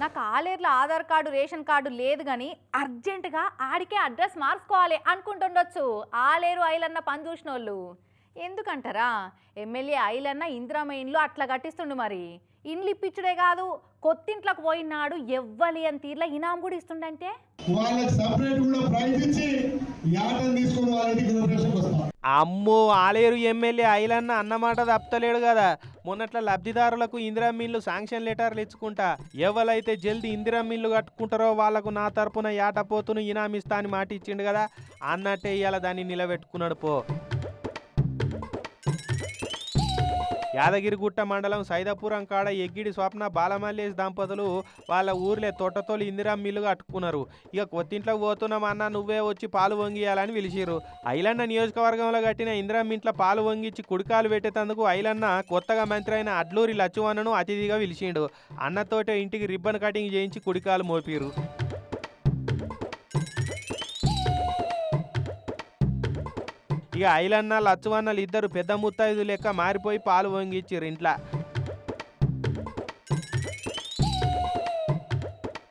నాకు ఆలేర్లో Aadhaar card ration card లేదు కానీ అర్జెంటుగా ఆడికే అడ్రస్ మార్చుకోవాలి అనుకుంటుండొచ్చు. ఆలేరు ఐలన్న పని చూసిన వాళ్ళు ఎందుకంటారా? ఎమ్మెల్యే ఐలన్న ఇందిరామ ఇండ్లు అట్లా కట్టిస్తుండు మరి. ఇండ్లు ఇప్పించుడే కాదు కొత్తింట్లోకి పోయినాడు ఎవ్వలి అని తీర్లా ఇనాం కూడా ఇస్తుండంటే? అమ్మో ఆలేరు ఎమ్మెల్యే ఐలన్న అన్నమాట తప్పలేడు కదా. మొన్నట్ల లబ్ధిదారులకు ఇందిరా మిల్లు శాంక్షన్ లెటర్లు ఇచ్చుకుంటా. ఎవరైతే జల్దీ ఇందిరా మిల్లు కట్టుకుంటారో వాళ్ళకు నా తరపున యాటపోతును ఇనామిస్తా అని మాట ఇచ్చిండు కదా. అన్నట్టే ఇవాళ దాన్ని నిలబెట్టుకున్నాడు పో. యాదగిరిగుట్ట మండలం సైదాపురం కాడ ఎగ్గిడి స్వప్న బాలమల్లేష్ దంపతులు వాళ్ళ ఊర్లే తోటతోలు ఇందిరా మిల్లు కట్టుకున్నారు. ఇక కొత్తింట్లోకి పోతున్నామన్నా నువ్వే వచ్చి పాలు వంగియాలని పిలిచిరు ఐలన్న నియోజకవర్గంలో కట్టిన ఇందిరా ఇంట్లో పాలు వంగిచ్చి కుడికాలు పెట్టేటందుకు ఐలన్న కొత్తగా మంత్రి అయిన అడ్లూరి లచ్చువన్నను అతిథిగా పిలిచిండు. అన్నతోటే ఇంటికి రిబ్బన్ కటింగ్ చేయించి కుడికాలు మోపిరు ఇక ఐలన్న లచ్చువన్నలు ఇద్దరు పెద్ద ముత్తైదు లెక్క మారిపోయి పాలు వంగిచ్చిర్రు ఇంట్లో.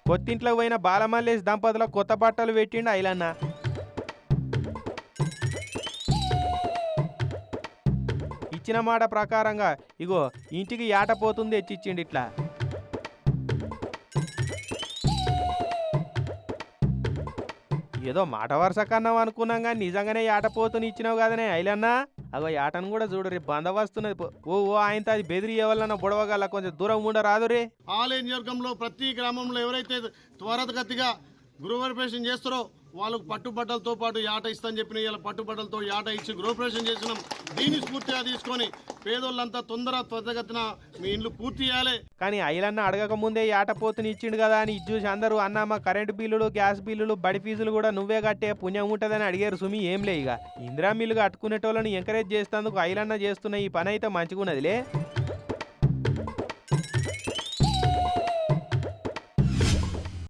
కొత్తింట్లోకి పోయిన బాలమల్లేష్ దంపతులకు కొత్త బట్టలు పెట్టిండు ఐలన్న. ఇచ్చిన మాట ప్రకారంగా ఇగో ఇంటికి ఏటపోతుంది పోతుంది ఇట్లా. ఏదో మాట వరుస కన్నాం అనుకున్నాం కానీ నిజంగానే ఆట పోతుని ఇచ్చినావు కదనే ఐలన్నా అగో ఆటను కూడా చూడు రే బందవస్తున్నది ఓ ఓ ఆయన అది బెదిరి ఎవరన్నా బుడవగల కొంచెం దూరం ఉండరాదు రే. ఆలయ నియోజకంలో ప్రతి గ్రామంలో ఎవరైతే త్వరగతిగా గృహప్రవేశం చేస్తారో వాళ్ళకు పట్టుబట్టలతో పాటు యాట ఇస్తాని చెప్పిన ఇలా పట్టుబట్టలతో యాట ఇచ్చి గృహప్రవేశం చేసినాం. దీన్ని స్ఫూర్తిగా తీసుకొని పేదోళ్ళంతా తొందర త్వరగతిన మీ ఇండ్లు పూర్తి చేయాలి. కానీ ఐలన్న అడగక ముందే యాట పోతుని ఇచ్చిండు కదా అని ఇది చూసి అందరూ అన్నమ్మ మా కరెంటు బిల్లులు గ్యాస్ బిల్లులు బడి ఫీజులు కూడా నువ్వే కట్టే పుణ్యం ఉంటుందని అడిగారు సుమి ఏం లే ఇక. ఇందిరా మిల్లు కట్టుకునేటోళ్ళని ఎంకరేజ్ చేస్తేందుకు ఐలన్న చేస్తున్న ఈ పని అయితే మంచిగున్నదిలే.